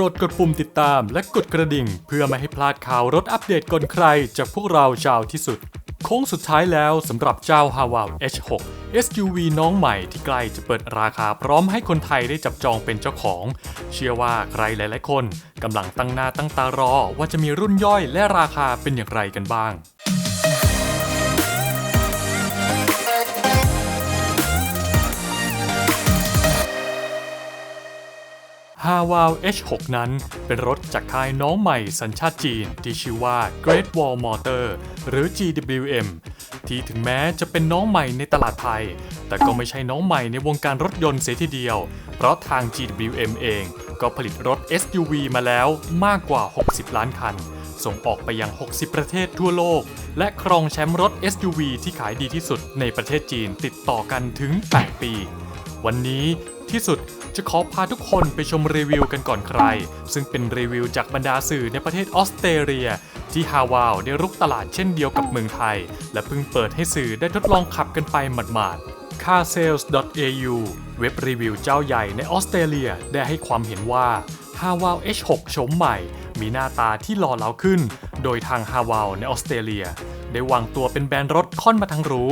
รดกดปุ่มติดตามและกดกระดิ่ง เพื่อไม่ให้พลาดข่าวรถอัปเดตก่อนใครจากพวกเราชาวที่สุด โค้งสุดท้ายแล้วสำหรับเจ้า h a w a l H6 SUV น้องใหม่ที่ใกล้จะเปิดราคาพร้อมให้คนไทยได้จับจองเป็นเจ้าของ เชื่อว่าใครหลาย ๆ คนกำลังตั้งหน้าตั้งตารอว่าจะมีรุ่นย่อยและราคาเป็นอย่างไรกันบ้าง h a w a l H6 นั้นเป็นรถจากค่ายน้องใหม่สัญชาติจีน ที่ชื่อว่า Great Wall Motor หรือ GWM ที่ถึงแม้จะเป็นน้องใหม่ในตลาดไทย แต่ก็ไม่ใช่น้องใหม่ในวงการรถยนต์เสียทีเดียว เพราะทาง GWM เองก็ผลิตรถ SUV มาแล้วมากกว่า 60 ล้านคัน ส่งออกไปยัง 60 ประเทศทั่วโลก และครองแชมป์รถ SUV ที่ขายดีที่สุดในประเทศจีนติดต่อกันถึง 8 ปี วันนี้ที่สุด จะขอพาทุกคนไปชมรีวิวกันก่อนใคร ซึ่งเป็นรีวิวจากบรรดาสื่อในประเทศออสเตรเลีย ที่ฮาวาวได้รุกตลาดเช่นเดียวกับเมืองไทย และเพิ่งเปิดให้สื่อได้ทดลองขับกันไปหมาดๆ carsales.au เว็บรีวิวเจ้าใหญ่ในออสเตรเลียได้ให้ความเห็นว่า h a w a l H6 โฉมใหม่ มีหน้าตาที่หล่อเหลาขึ้น โดยทาง h a w a l ในออสเตรเลีย ได้วางตัวเป็นแบรนด์รถค่อนมาทั้งหรู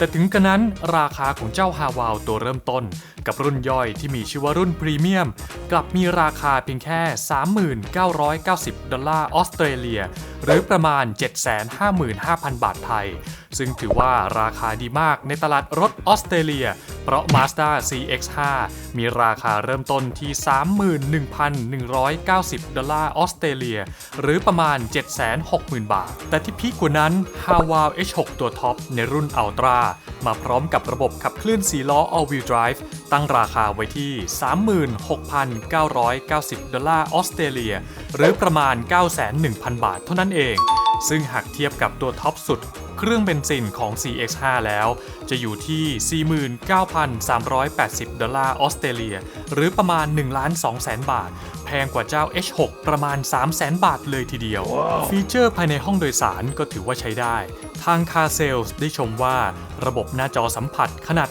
แต่ถึงกระนั้นราคาของเจ้าฮาวาวตัวเริ่มต้น กับรุ่นย่อยที่มีชื่อว่ารุ่นพรีเมียม กลับมีราคาเพียงแค่ 3990 ดอลลาร์ออสเตรเลีย หรือประมาณ 755,000 บาทไทย ซึ่งถือว่าราคาดีมากในตลาดรถออสเตรเลีย เพราะ Mazda CX-5 มีราคาเริ่มต้นที่ 31,190 ดอลลาร์ออสเตรเลีย หรือประมาณ 760,000 บาท แต่ที่พีคกว่านั้น h a w a l H6 ตัวท็อปในรุ่น Ultra มาพร้อมกับระบบขับเคลื่อน4ล้อ All-Wheel Drive ตั้งราคาไว้ที่ 36,990 ดอลลาร์ออสเตรเลีย หรือประมาณ 901,000 บาทเท่านั้นเอง ซึ่งหากเทียบกับตัวท็อปสุด เครื่องเบนซินของ CX5 แล้ว จะอยู่ที่ 49,380 ดอลลาร์ออสเตรเลีย หรือประมาณ1ล้าน2แสนบาท แพงกว่าเจ้า H6 ประมาณ3แสนบาทเลยทีเดียวฟีเจอร์ภายในห้องโดยสารก็ถือว่าใช้ได้ ทาง Car Sales ได้ชมว่าระบบหน้าจอสัมผัสขนาด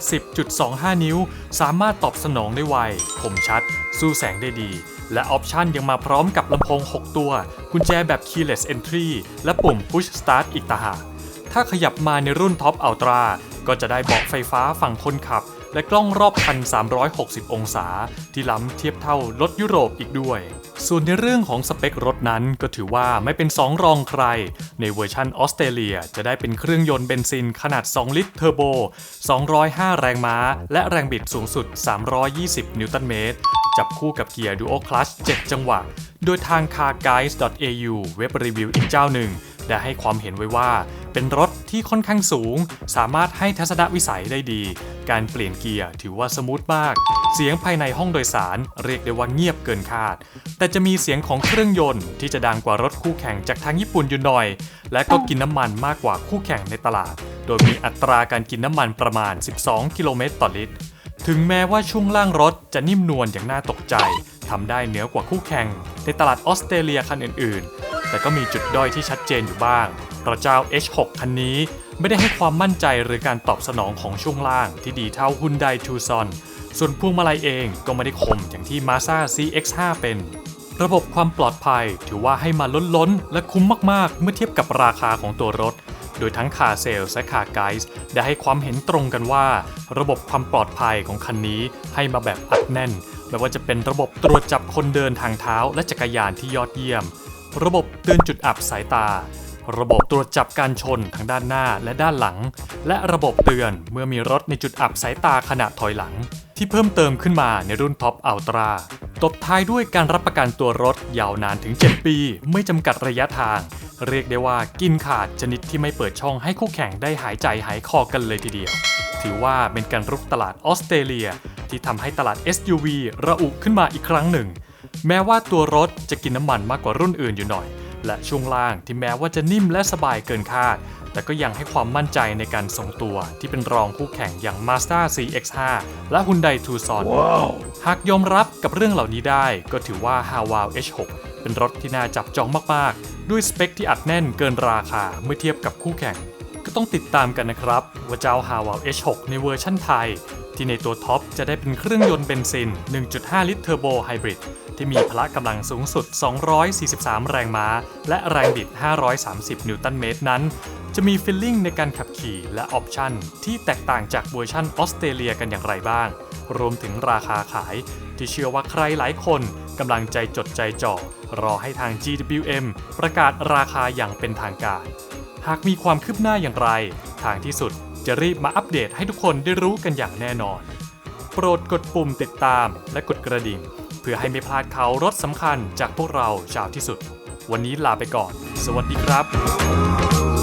10.25 นิ้ว สามารถตอบสนองได้ไว คมชัด สู้แสงได้ดีและออปชันยังมาพร้อมกับลำโพง 6 ตัว กุญแจแบบ keyless entry และปุ่ม push start อีกต่างหาก ถ้าขยับมาในรุ่นท็อปอัลตราก็จะได้เบาะไฟฟ้าฝั่งคนขับ และกล้องรอบคัน 360 องศา ที่ล้ำเทียบเท่ารถยุโรปอีกด้วย ส่วนในเรื่องของสเปครถนั้นก็ถือว่าไม่เป็น2รองใคร ในเวอร์ชันออสเตรเลียจะได้เป็นเครื่องยนต์เบนซินขนาด 2 ลิตรเทอร์โบ 205 แรงม้า และแรงบิดสูงสุด 320 นิวตันเมตรจับคู่กับเกียร์ Dual Clutch 7 จังหวะ โดยทาง carguides.au เว็บรีวิวอีกเจ้าหนึ่ง ได้ให้ความเห็นไว้ว่า เป็นรถที่ค่อนข้างสูง สามารถให้ทัศนวิสัยได้ดี การเปลี่ยนเกียร์ถือว่าสมูทมาก เสียงภายในห้องโดยสารเรียกได้ว่าเงียบเกินคาด แต่จะมีเสียงของเครื่องยนต์ที่จะดังกว่ารถคู่แข่งจากทางญี่ปุ่นอยู่หน่อย และก็กินน้ำมันมากกว่าคู่แข่งในตลาด โดยมีอัตราการกินน้ำมันประมาณ 12 กิโลเมตรต่อลิตร ถึงแม้ว่าช่วงล่างรถจะนิ่มนวลอย่างน่าตกใจทำได้เหนือกว่าคู่แข่งในตลาดออสเตรเลียคันอื่น ๆ แต่ก็มีจุดด้อยที่ชัดเจนอยู่บ้าง พระเจ้า H6 คันนี้ไม่ได้ให้ความมั่นใจหรือการตอบสนองของช่วงล่างที่ดีเท่า Hyundai Tucson ส่วนพวงมาลัยเองก็ไม่ได้คมอย่างที่ Mazda CX-5 เป็น ระบบความปลอดภัยถือว่าให้มาล้นๆและคุ้มมากๆ เมื่อเทียบกับราคาของตัวรถ โดยทั้งคาเซลและคาไกส์ได้ให้ความเห็นตรงกันว่า ระบบความปลอดภัยของคันนี้ให้มาแบบอัดแน่นไม่ว่าจะเป็นระบบตรวจจับคนเดินทางเท้าและจักรยานที่ยอดเยี่ยม ระบบเตือนจุดอับสายตา ระบบตรวจจับการชนทั้งด้านหน้าและด้านหลัง และระบบเตือนเมื่อมีรถในจุดอับสายตาขณะถอยหลัง ที่เพิ่มเติมขึ้นมาในรุ่นท็อปอัลตราตบท้ายด้วยการรับประกันตัวรถยาวนานถึง 7 ปี ไม่จำกัดระยะทาง เรียกได้ว่ากินขาดชนิดที่ไม่เปิดช่องให้คู่แข่งได้หายใจหายคอกันเลยทีเดียว ถือว่าเป็นการรุกตลาดออสเตรเลีย ที่ทำให้ตลาด SUV ระอุขึ้นมาอีกครั้งหนึ่ง แม้ว่าตัวรถจะกินน้ำมันมากกว่ารุ่นอื่นอยู่หน่อย และช่วงล่างที่แม้ว่าจะนิ่มและสบายเกินคาด แต่ก็ยังให้ความมั่นใจในการทรงตัวที่เป็นรองคู่แข่งอย่าง Mazda CX-5 และ Hyundai Tucson หากยอมรับกับเรื่องเหล่านี้ได้ ก็ถือว่า h a w a l H6 เป็นรถที่น่าจับจองมาก ๆ ด้วยสเปคที่อัดแน่นเกินราคาเมื่อเทียบกับคู่แข่ง ก็ต้องติดตามกันนะครับ ว่าเจ้า h a w a l H6 ในเวอร์ชั่นไทย ที่ในตัวท็อปจะได้เป็นเครื่องยนต์เบนซิน 1.5 ลิตรเทอร์โบไฮบริดที่มีพละกำลังสูงสุด 243 แรงม้า และแรงบิด 530 นิวตันเมตรนั้น จะมีฟิลลิ่งในการขับขี่และออปชั่นที่แตกต่างจากเวอร์ชันออสเตรเลียกันอย่างไรบ้าง รวมถึงราคาขายที่เชื่อว่าใครหลายคนกำลังใจจดใจจ่อรอให้ทาง GWM ประกาศราคาอย่างเป็นทางการ หากมีความคืบหน้าอย่างไร ทางที่สุด จะรีบมาอัปเดตให้ทุกคนได้รู้กันอย่างแน่นอน โปรดกดปุ่มติดตามและกดกระดิ่ง เพื่อให้ไม่พลาดข่าวรถสำคัญจากพวกเราชาวที่สุด วันนี้ลาไปก่อน สวัสดีครับ